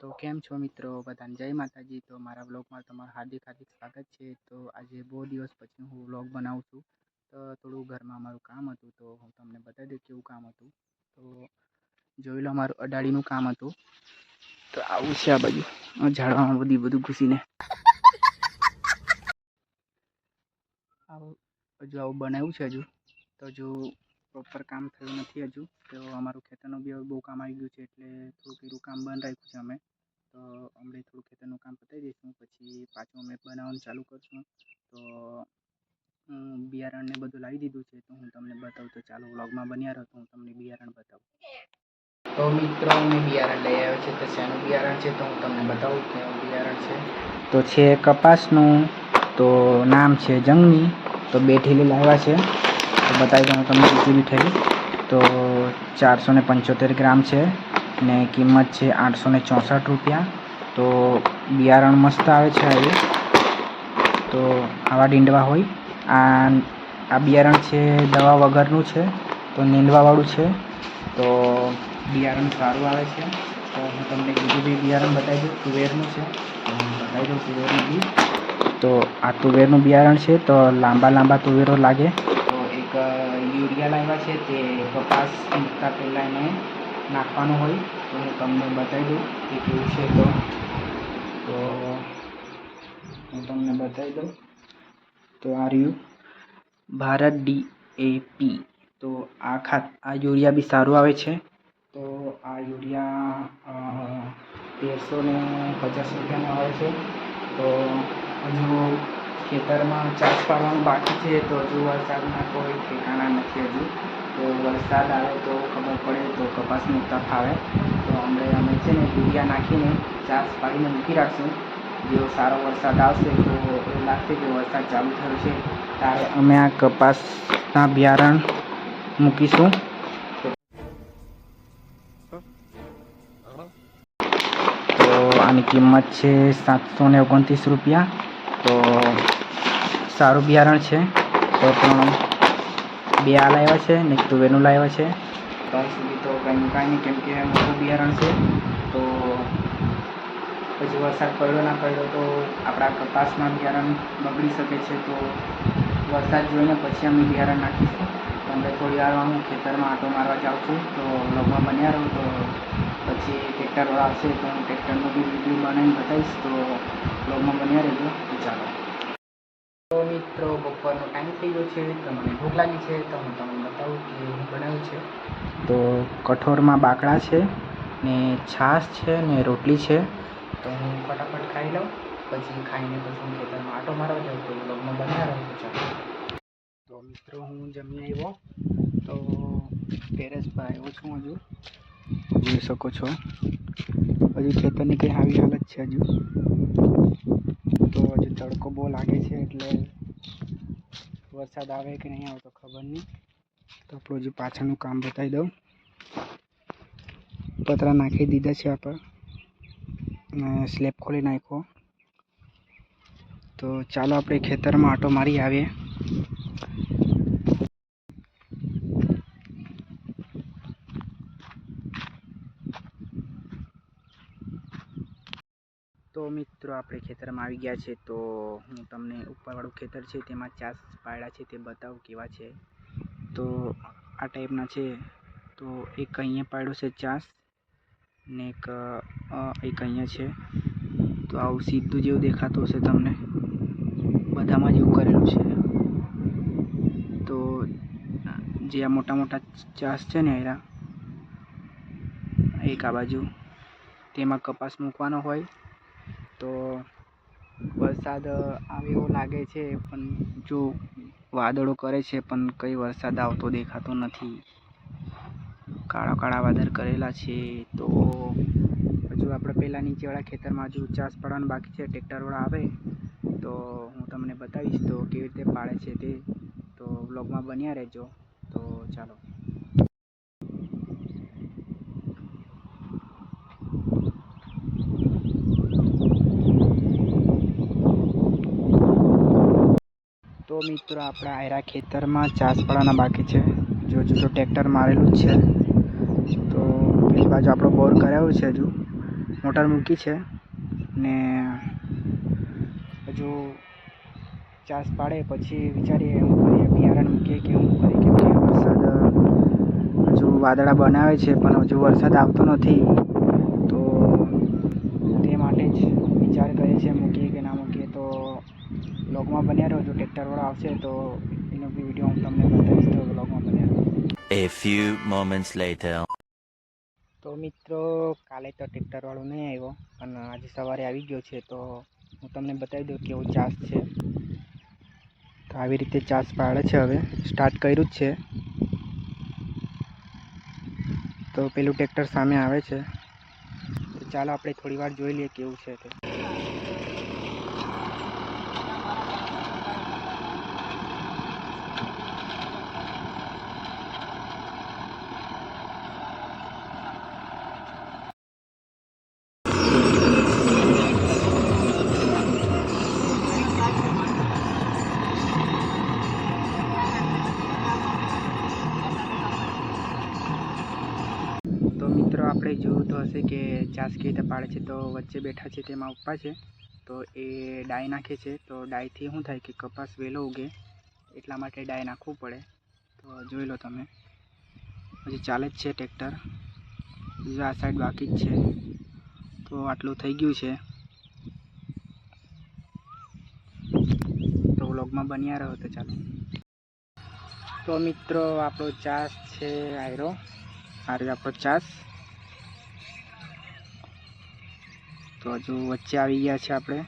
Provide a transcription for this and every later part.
તો કેમ છો મિત્રો? બધાને જય માતાજી. તો મારા બ્લોગમાં તમારું હાર્દિક હાર્દિક સ્વાગત છે. તો આજે બહુ દિવસ પછી હું બ્લોગ બનાવું છું. તો થોડું ઘરમાં મારું કામ હતું, તો હું તમને બતાવી દઉં કેવું કામ હતું. તો જોઈ લો મારું અડાડીનું કામ હતું. તો આવું છે આ બાજુ. ઝાડવામાં બધી બધું ઘૂસીને. આવું હજુ આવું બનાવ્યું છે હજુ. તો હજુ પ્રોપર કામ થયું નથી હજુ. તો અમારું ખેતરનું બી હવે બહુ કામ આવી ગયું છે એટલે થોડુંક એનું કામ બંધ રાખ્યું છે અમે. તો હમણાં થોડું ખેતરનું કામ પતાવી દઈશું પછી પાછું અમે બનાવવાનું ચાલુ કરશું. તો હું બિયારણને બધું લાવી દીધું છે તો હું તમને બતાવું. તો ચાલો વ્લોગમાં બન્યા રહો તો હું તમને બિયારણ બતાવું. તો મિત્રો અમે બિયારણ લઈ આવ્યો છે તો શેનું બિયારણ છે તો હું તમને બતાવું કેવું બિયારણ છે. તો છે કપાસનું તો નામ છે જંગની તો બે ઠેલી લાવ્યા છે. તો બતાવી દઉં તમને બીજી બી થઈ તો ચારસો ને પંચોતેર ગ્રામ છે ને કિંમત છે આઠસો ને ચોસઠ રૂપિયા. તો બિયારણ મસ્ત આવે છે આ તો આવા ડીંડવા હોય. આ આ બિયારણ છે, દવા વગરનું છે, તો નીંદવાવાળું છે. તો બિયારણ સારું આવે છે. તો હું તમને બીજું બી બિયારણ બતાવી દઉં. તુવેરનું છે. બતાવી દઉં તુવેરનું બી. તો આ તુવેરનું બિયારણ છે, તો લાંબા લાંબા તુવેરો લાગે. યુરિયા લાવ્યા છે તે કપાસ મૂકતા પહેલાં એને નાખવાનું હોય, તો હું તમને બતાવી દઉં કે કેવું છે તો. હું તમને બતાવી દઉં. તો આ રહ્યું. ભારત ડીએપી તો આ ખાત આ યુરિયા બી સારું આવે છે. તો આ યુરિયા તેરસો ને પચાસ રૂપિયાનો આવે છે. તો હજુ ખેતરમાં ચાસ પાડવાનું બાકી છે, તો હજુ વરસાદના કોઈ ઠેકાણા નથી હજુ. તો વરસાદ આવે તો ખબર પડે, તો કપાસ મૂકતા ફાવે તો હમણાં અમે છે ને યુરિયા નાખીને ચાસ પાડીને મૂકી રાખશું. જેવો સારો વરસાદ આવશે, તો એવું લાગશે કે વરસાદ ચાલુ થયો છે ત્યારે અમે આ કપાસના બિયારણ મૂકીશું. તો આની કિંમત છે સાતસો ને ઓગણત્રીસ રૂપિયા. તો સારું બિયારણ છે. તો પણ બે આ લાવ્યા છે, ને તુવેરનું લાવ્યા છે. ત્યાં સુધી તો કંઈ મુકાય નહીં, કેમ કે મોટું બિયારણ છે. તો પછી વરસાદ પડ્યો ના પડ્યો તો આપણા કપાસમાં બિયારણ બગડી શકે છે તો વરસાદ જોઈને પછી અમે બિયારણ નાખીશું. અમે થોડી વાર હું ખેતરમાં આંટો મારવા જાઉં છું. તો લોગમાં બન્યા રહું, તો પછી ટ્રેક્ટરવાળા આવશે તો હું ટ્રેક્ટરનો બી વીડિયો બનાવીને બતાવીશ. તો લોગમાં બન્યા રહેજો. ચાલો. મિત્રો, બપોરનો ટાઈમ થઈ ગયો છે. તો મને ભૂખ લાગી છે તો હું તમને બતાવું કે હું બનાવ્યું છે. તો કઠોળમાં બાકડા છે ને છાશ છે ને રોટલી છે. તો હું ફટાફટ ખાઈ લઉં. પછી ખાઈને પછી હું ખેતરમાં આટો મારવા જાઉં તો લગ્ન બન્યા રહું તો તો મિત્રો, હું જમી આવ્યો. તો ટેરેસ પર આવ્યો છું હજુ. જોઈ શકો છો. હજુ ખેતરની કંઈ આવી હાલત છે હજુ. તો હજુ તડકો બહુ લાગે છે એટલે વરસાદ આવે કે નહીં આવે તો ખબર નહીં. તો આપણું જે પાછળનું કામ બતાવી દઉં. પતરા નાખી દીધા છે આપણે. સ્લેબ ખોલી નાખ્યો. તો ચાલો આપણે ખેતરમાં આટો મારી આવીએ. મિત્રો, આપણે ખેતરમાં આવી ગયા છે તો હું તમને ઉપરવાળું ખેતર છે તેમાં ચાસ પાડ્યા છે, તે બતાવું કેવા છે. તો આ ટાઈપના છે. તો એક અહીંયા પાડ્યો છે ચાસ ને એક એક અહીંયા છે. તો આવું સીધું જેવું દેખાતું હશે તમને. બધામાં જેવું કરેલું છે. તો જે આ મોટા મોટા ચાસ છે ને એરા એક આ બાજુ, તેમાં કપાસ મૂકવાનો હોય. તો વરસાદ આવે એવો લાગે છે, પણ જો વાદળો કરે છે, પણ કંઈ વરસાદ આવતો દેખાતો નથી. કાળા કાળા વાદળ કરેલા છે, તો હજુ આપણે પહેલાં નીચેવાળા ખેતરમાં હજુ ચાસ પાડવાનું બાકી છે ટ્રેક્ટરવાળા આવે, તો હું તમને બતાવીશ તો કેવી રીતે પાડે છે તે. તો બ્લોગમાં બન્યા રહેજો. તો ચાલો. તો મિત્રો, આપણા આયરા ખેતરમાં ચાસ પાડવાના બાકી છે. જો જો ટ્રેક્ટર મારેલું જ છે. તો પેલી બાજુ આપણો બોર કરાયો છે હજુ. મોટર મૂકી છે. ને હજુ ચાસ પાડે, પછી વિચારીએ એમ કરીએ બિયારણ મૂકીએ કે હું કરીએ કેમ કે વરસાદ, હજુ વાદળા બનાવે છે, પણ હજુ વરસાદ આવતો નથી. તો તે માટે જ વિચાર કરે છે મૂકીએ તો બ્લોગમાં બન્યા રહો જો ટ્રેક્ટરવાળો આવશે તો એનો બી વીડિયો હું તમને બતાવીશ તો બ્લોગમાં બન્યા રહ્યો A few moments later. તો મિત્રો કાલે તો ટ્રેક્ટરવાળો નહીં આવ્યો પણ આજે સવારે આવી ગયો છે તો હું તમને બતાવી દઉં કેવો ચાસ છે. તો આવી રીતે ચાસ પાડે છે હવે સ્ટાર્ટ કર્યું જ છે. તો પેલું ટ્રેક્ટર સામે આવે છે. તો ચાલો આપણે થોડી વાર જોઈ લઈએ કેવું છે તો. કે ચાસ કેવી રીતે પાડે છે તો વચ્ચે બેઠા છે તેમાં ઉપા છે. તો એ ડાય નાખે છે. તો ડાયથી શું થાય કે કપાસ વહેલો ઉગે, એટલા માટે ડાય નાખવું પડે. તો જોઈ લો તમે. હજી ચાલે જ છે ટ્રેક્ટર. બીજું આ સાઈડ બાકી જ છે. તો આટલું થઈ ગયું છે. તો વ્લોગમાં બન્યા રહો તો ચાલો. તો મિત્રો, આપણો ચાસ છે આયરો. આ રહ્યો આપણો ચાસ. તો હજુ વચ્ચે આવી ગયા છે આપણે.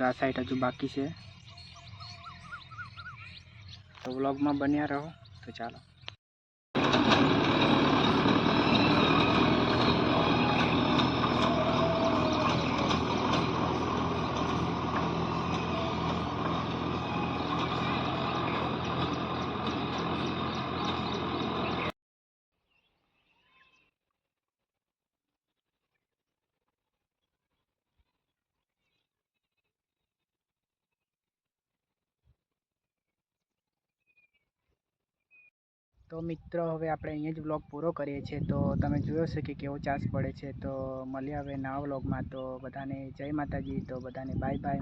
આ સાઈડ હજુ બાકી છે. તો વ્લોગમાં બન્યા રહો. તો ચાલો. તો મિત્રો, હવે આપણે અહીંયા જ વ્લોગ પૂરો કરીએ છીએ. તો તમે જોયો છે કે કેવો ચાર્જ પડે છે. તો મળીએ હવે નવા વ્લોગમાં તો બધાને જય માતાજી. તો બધાને બાય બાય